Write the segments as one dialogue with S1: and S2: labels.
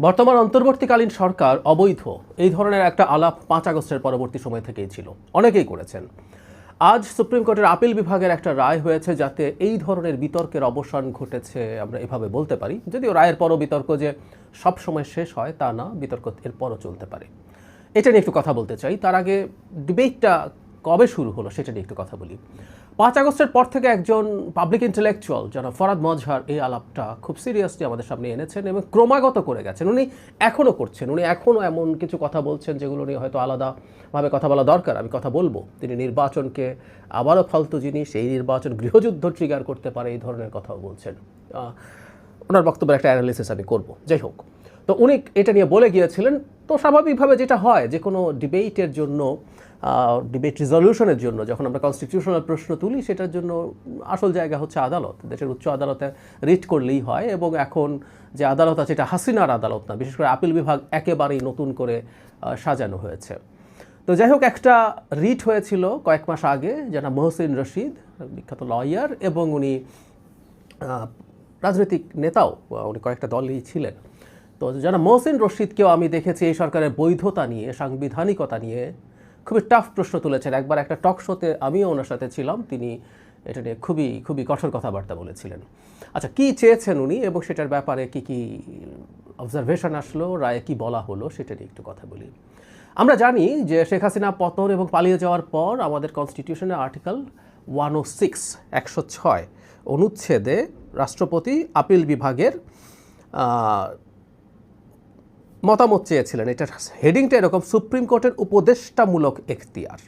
S1: বর্তমান অন্তর্বর্তীকালীন সরকার অবৈধ। এই ধরনের একটা আলাপ পাঁচ আগস্টের পরবর্তী সময় থেকেই ছিল। অনেকেই করেছেন। আজ সুপ্রিম কোর্টের আপিল বিভাগের একটা রায় হয়েছে যাতে এই ধরনের বিতর্কের অবসান ঘটেছে, আমরা এভাবে বলতে পারি। যদিও রায়ের পরও বিতর্ক যে সব সময় শেষ হয়, তা না, বিতর্ক এরপরও চলতে পারে। এটা নিয়ে একটু কথা বলতে চাই। তার আগে ডিবেটটা কবে শুরু হলো, সেটা নিয়ে একটু কথা বলি। পাঁচ আগস্টের পর থেকে একজন পাবলিক ইন্টেলেকচুয়াল যারা ফরাদ মজহার, এই আলাপটা খুব সিরিয়াসলি আমাদের সামনে এনেছেন এবং ক্রমাগত করে গেছেন। উনি এখনও করছেন, উনি এখনও এমন কিছু কথা বলছেন যেগুলো নিয়ে হয়তো আলাদাভাবে কথা বলা দরকার, আমি কথা বলব। তিনি নির্বাচনকে আবারও ফালতু জিনিস, এই নির্বাচন গৃহযুদ্ধ ট্রিগার করতে পারে, এই ধরনের কথাও বলছেন। ওনার বক্তব্যের একটা অ্যানালিসিস আমি করব। যাই হোক, তো উনি এটা নিয়ে বলে গিয়েছিলেন, তো স্বাভাবিকভাবে যেটা হয়, যে কোনো ডিবেটের জন্য ডিবেট রিজলিউশনের জন্য, যখন আমরা কনস্টিটিউশনাল প্রশ্ন তুলি, সেটার জন্য আসল জায়গা হচ্ছে আদালত। দেশের উচ্চ আদালতে রিট করলেই হয় এবং এখন যে আদালত আছে, এটা হাসিনার আদালত না, বিশেষ করে আপিল বিভাগ একেবারেই নতুন করে সাজানো হয়েছে। তো যাই হোক, একটা রিট হয়েছিল কয়েক মাস আগে, যেটা মহসিন রশিদ, বিখ্যাত লয়ার এবং উনি রাজনৈতিক নেতাও উনি কয়েকটা দলই ছিলেন। তো যারা মহসিন রশিদকেও আমি দেখেছি এই সরকারের বৈধতা নিয়ে, সাংবিধানিকতা নিয়ে খুবই টাফ প্রশ্ন তুলেছেন। একবার একটা টক শোতে আমিও ওনার সাথে ছিলাম, তিনি এটা নিয়ে খুবই খুবই কঠোর কথাবার্তা বলেছিলেন। আচ্ছা কি চেয়েছেন উনি এবং সেটার ব্যাপারে কি কি অবজারভেশন আসলো, রায়ে কি বলা হলো, সেটা নিয়ে একটু কথা বলি। আমরা জানি যে শেখ হাসিনা পতন এবং পালিয়ে যাওয়ার পর আমাদের কনস্টিটিউশনের আর্টিকেল ওয়ান ও সিক্স একশো ছয় অনুচ্ছেদে রাষ্ট্রপতি আপিল বিভাগের মতামত চেয়েছিলেন। এটার হেডিংটা এরকম সুপ্রিম কোর্টের উপদেষ্টামূলক এখতিয়ার।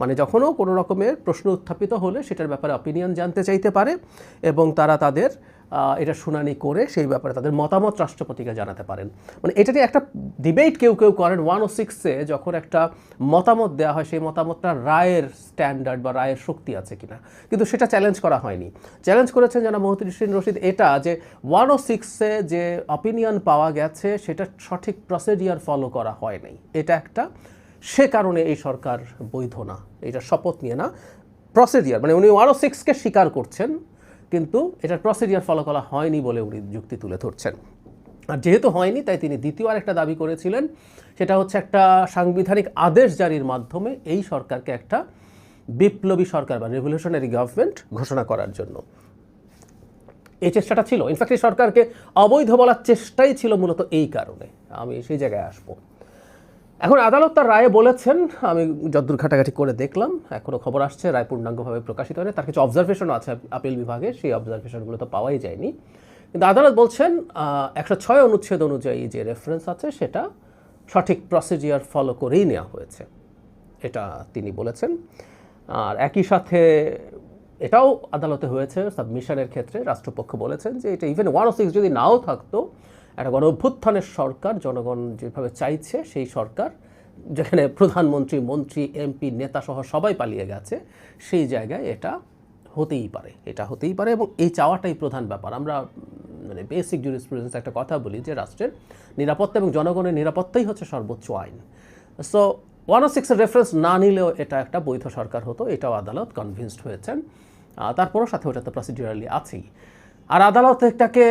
S1: মানে যখনও কোনো রকমের প্রশ্ন উত্থাপিত হলে সেটার ব্যাপারে অপিনিয়ন জানতে চাইতে পারে এবং তারা তাদের এটা শুনানি করে সেই ব্যাপারে তাদের মতামত রাষ্ট্রপতিকে জানাতে পারেন। মানে এটা নিয়ে একটা ডিবেট কেউ কেউ করেন। ওয়ান ও সিক্সে যখন একটা মতামত দেওয়া হয়, সেই মতামতটা রায়ের স্ট্যান্ডার্ড বা রায়ের শক্তি আছে কিনা। কিন্তু সেটা চ্যালেঞ্জ করা হয়নি। চ্যালেঞ্জ করেছেন জানা মহতিন রশিদ এটা যে ওয়ান ও সিক্সে যে অপিনিয়ন পাওয়া গেছে, সেটা সঠিক প্রসিডিয়ার ফলো করা হয় নাই। এটা একটা সে কারণে এই সরকার বৈধ না। এটা শপথ নিয়ে না। প্রসিডিয়ার মানে উনি ওয়ান ও সিক্সকে স্বীকার করছেন। কিন্তু এটার প্রসিডিয়ার ফলো করা হয়নি বলে উনি যুক্তি তুলে ধরছেন। আর যেহেতু হয়নি, তাই তিনি দ্বিতীয় আরেকটা দাবি করেছিলেন, সেটা হচ্ছে একটা সাংবিধানিক আদেশ জারির মাধ্যমে এই সরকারকে একটা বিপ্লবী সরকার বা রেভলিউশনারি গভর্নমেন্ট ঘোষণা করার জন্য। এই চেষ্টাটা ছিল। ইনফ্যাক্ট এই সরকারকে অবৈধ বলার চেষ্টাই ছিল মূলত এই কারণে। আমি সেই জায়গায় আসব। এখন আদালত তার রায়ে বলেছেন, আমি যদ্দূর ঘাটাঘাটি করে দেখলাম এখনও খবর আসছে, রায় পূর্ণাঙ্গভাবে প্রকাশিত হয়নি, তার কিছু অবজারভেশনও আছে আপিল বিভাগে, সেই অবজারভেশনগুলো তো পাওয়াই যায়নি। কিন্তু আদালত বলছেন একশো ছয় অনুচ্ছেদ অনুযায়ী যে রেফারেন্স আছে, সেটা সঠিক প্রসিজিয়ার ফলো করেই নেওয়া হয়েছে। এটা তিনি বলেছেন। আর একই সাথে এটাও আদালতে হয়েছে সাবমিশনের ক্ষেত্রে রাষ্ট্রপক্ষ বলেছেন যে এটা ইভেন ওয়ান ও সিক্স যদি নাও থাকতো একটা গণ অভ্যুত্থানের সরকার, জনগণ যেভাবে চাইছে সেই সরকার, যেখানে প্রধানমন্ত্রী, মন্ত্রী, এমপি নেতা সহ সবাই পালিয়ে গেছে, সেই জায়গায় এটা হতেই পারে। এটা হতেই পারে এবং এই চাওয়াটাই প্রধান ব্যাপার। আমরা মানে বেসিক জুরিসপ্রুডেন্স একটা কথা বলি যে রাষ্ট্রের নিরাপত্তা এবং জনগণের নিরাপত্তাই হচ্ছে সর্বোচ্চ আইন। সো ওয়ান ও সিক্সের রেফারেন্স না নিলেও এটা একটা বৈধ সরকার হতো, এটাও আদালত কনভিন্সড হয়েছেন। তারপরও সাথে ওটা তো প্রসিডিউরালি আছেই। আর আদালত এটাকে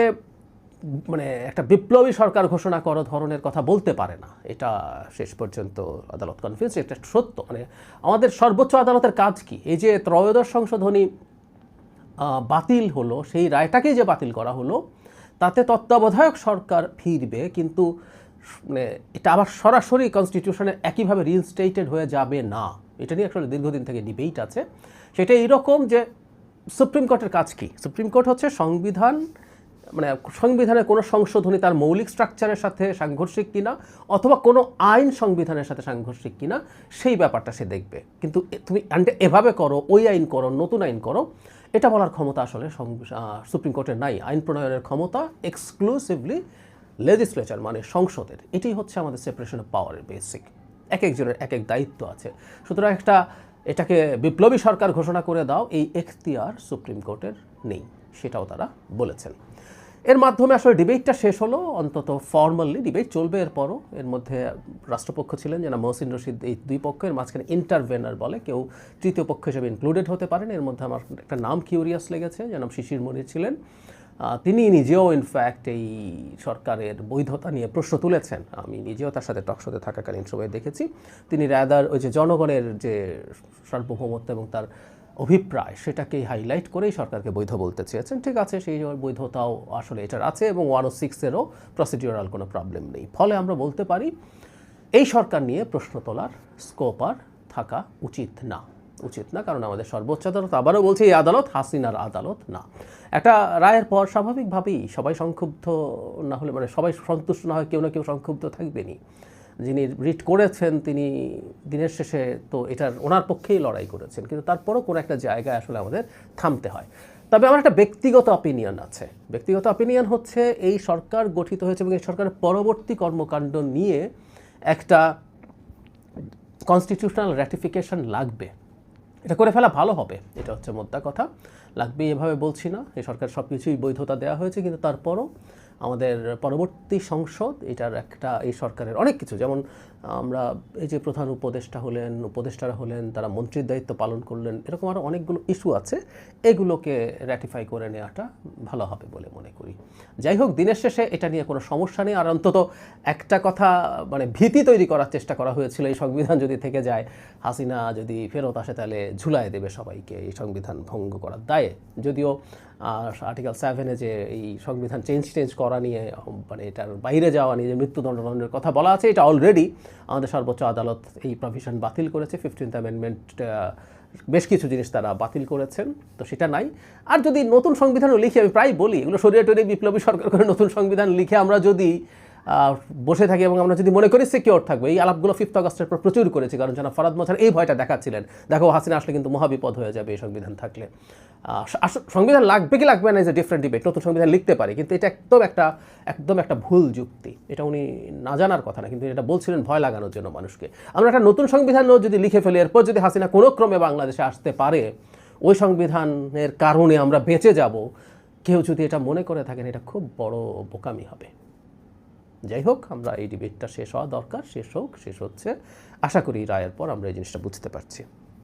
S1: মানে একটা বিপ্লবী সরকার ঘোষণা করো ধরনের কথা বলতে পারে না। এটা শেষ পর্যন্ত আদালত কনফিউজ এটা সত্য। মানে আমাদের সর্বোচ্চ আদালতের কাজ কি? এই যে ত্রয়োদশ সংশোধনী বাতিল হলো, সেই রায়টাকেই যে বাতিল করা হলো, তাতে তত্ত্বাবধায়ক সরকার ফিরবে, কিন্তু মানে এটা আবার সরাসরি কনস্টিটিউশনে একইভাবে রিইনস্টেটেড হয়ে যাবে না। এটা নিয়ে আসলে দীর্ঘদিন থেকে ডিবেট আছে। সেটা এইরকম যে সুপ্রিম কোর্টের কাজ কি? সুপ্রিম কোর্ট হচ্ছে সংবিধান মানে সংবিধানের কোনো সংশোধনী তার মৌলিক স্ট্রাকচারের সাথে সাংঘর্ষিক কিনা অথবা কোনো আইন সংবিধানের সাথে সাংঘর্ষিক কিনা, সেই ব্যাপারটা সে দেখবে। কিন্তু তুমি এভাবে করো, ওই আইন করো, নতুন আইন করো, এটা বলার ক্ষমতা আসলে সুপ্রিম কোর্টের নাই। আইন প্রণয়নের ক্ষমতা এক্সক্লুসিভলি লেজিসলেচার মানে সংসদের। এটাই হচ্ছে আমাদের সেপারেশন অফ পাওয়ারের বেসিক এক একজনের এক এক দায়িত্ব আছে। সুতরাং একটা এটাকে বিপ্লবী সরকার ঘোষণা করে দাও, এই এখতিয়ার সুপ্রিম কোর্টের নেই, সেটাও তারা বলেছেন। এর মাধ্যমে আসলে ডিবেটটা শেষ হলো, অন্তত ফর্মালি ডিবেট চলবে। এরপরও এর মধ্যে রাষ্ট্রপক্ষ ছিলেন, যেন মহসিন রশিদ, এই দুই পক্ষের মাঝখানে ইন্টারভেনার বলে কেউ তৃতীয় পক্ষ হিসেবে ইনক্লুডেড হতে পারেন। এর মধ্যে আমার একটা নাম কিউরিয়াস লেগেছে, যেন শিশির মনির ছিলেন। তিনি নিজেও ইনফ্যাক্ট এই সরকারের বৈধতা নিয়ে প্রশ্ন তুলেছেন। আমি নিজেও তার সাথে টকশোতে থাকাকালীন সময়ে দেখেছি। তিনি রাদার ওই যে জনগণের যে সার্বভৌমত্ব এবং তার অভিপ্রায় সেটাকেই হাইলাইট করেই সরকারকে বৈধ বলতে চেয়েছেন। ঠিক আছে, সেই বৈধতাও আসলে এটার আছে এবং ওয়ান ও সিক্সেরও প্রসিডিউরাল কোনো প্রবলেম নেই। ফলে আমরা বলতে পারি, এই সরকার নিয়ে প্রশ্ন তোলার স্কোপ আর থাকা উচিত না। উচিত না, কারণ আমাদের সর্বোচ্চ আদালত আবারও বলছে, এই আদালত, হাসিনার আদালত না। একটা রায়ের পর স্বাভাবিকভাবেই সবাই সংক্ষুব্ধ না হলে মানে সবাই সন্তুষ্ট না হয়, কেউ না কেউ সংক্ষুব্ধ থাকবেনই। যিনি রিট করেছেন, তিনি দিনের শেষে তো এটার ওনার পক্ষেই লড়াই করেছেন, কিন্তু তারপরও কোনো একটা জায়গায় আসলে আমাদের থামতে হয়। তবে আমার একটা ব্যক্তিগত অপিনিয়ন আছে। ব্যক্তিগত অপিনিয়ন হচ্ছে এই সরকার গঠিত হয়েছে এবং এই সরকারের পরবর্তী কর্মকাণ্ড নিয়ে একটা কনস্টিটিউশনাল র্যাটিফিকেশন লাগবে। এটা করে ফেলা ভালো হবে, এটা হচ্ছে মোদ্দা কথা। লাগবে এভাবে বলছি না, এই সরকার সব কিছুই বৈধতা দেওয়া হয়েছে, কিন্তু তারপরও আমাদের পরবর্তী সংসদ, এটার একটা এই সরকারের অনেক কিছু। যেমন, আমরা এই যে প্রধান উপদেষ্টা হলেন, উপদেষ্টারা হলেন, তারা মন্ত্রীর দায়িত্ব পালন করলেন, এরকম আরও অনেকগুলো ইস্যু আছে। এগুলোকে র্যাটিফাই করে নেওয়াটা ভালো হবে বলে মনে করি। যাই হোক, দিনের শেষে এটা নিয়ে কোনো সমস্যা নেই। আর অন্তত একটা কথা মানে ভীতি তৈরি করার চেষ্টা করা হয়েছিল এই সংবিধান যদি থেকে যায়। হাসিনা যদি ফেরত আসে, তাহলে ঝুলায় দেবে সবাইকে এই সংবিধান ভঙ্গ করার দায়ে। যদিও আর্টিকেল সেভেনে যে এই সংবিধান চেঞ্জ টেঞ্জ করা নিয়ে মানে এটার বাইরে যাওয়া নিয়ে যে মৃত্যুদণ্ডের কথা বলা আছে, এটা অলরেডি আমাদের সর্বোচ্চ আদালত এই প্রভিশন বাতিল করেছে। ফিফটিন্থ অ্যামেন্ডমেন্ট বেশ কিছু জিনিস তারা বাতিল করেছেন, তো সেটা নাই। আর যদি নতুন সংবিধানও লিখি, আমি প্রায় বলি, এগুলো শরীরে টরিয়ে বিপ্লবী সরকার করে নতুন সংবিধান লিখে আমরা যদি বসে থাকি এবং আমরা যদি মনে করি সিকিওর থাকব, এই আলাপগুলো ফিফথ আগস্টের পর প্রচুর করেছি, কারণ যেন ফরাদ মশার এই ভয়টা দেখাচ্ছিলেন। দেখো, হাসিনা আসলে কিন্তু মহাবিপদ হয়ে যাবে এই সংবিধান থাকলে। সংবিধান লাগবে কি লাগবে না এ ডিফারেন্ট ডিবেট নতুন সংবিধান লিখতে পারে, কিন্তু এটা একদম একটা একদম একটা ভুল যুক্তি। এটা উনি না জানার কথা না, কিন্তু এটা বলছিলেন ভয় লাগানোর জন্য মানুষকে। আমরা একটা নতুন সংবিধানও যদি লিখে ফেলি, এরপর যদি হাসিনা কোনো ক্রমে বাংলাদেশে আসতে পারে, ওই সংবিধানের কারণে আমরা বেঁচে যাব। কেউ যদি এটা মনে করে থাকেন, এটা খুব বড় বোকামি হবে। যাই হোক, আমরা এই ডিবেটটা শেষ হওয়া দরকার, শেষ হোক, শেষ হচ্ছে। আশা করি রায়ের পর আমরা এই জিনিসটা বুঝতে পারছি।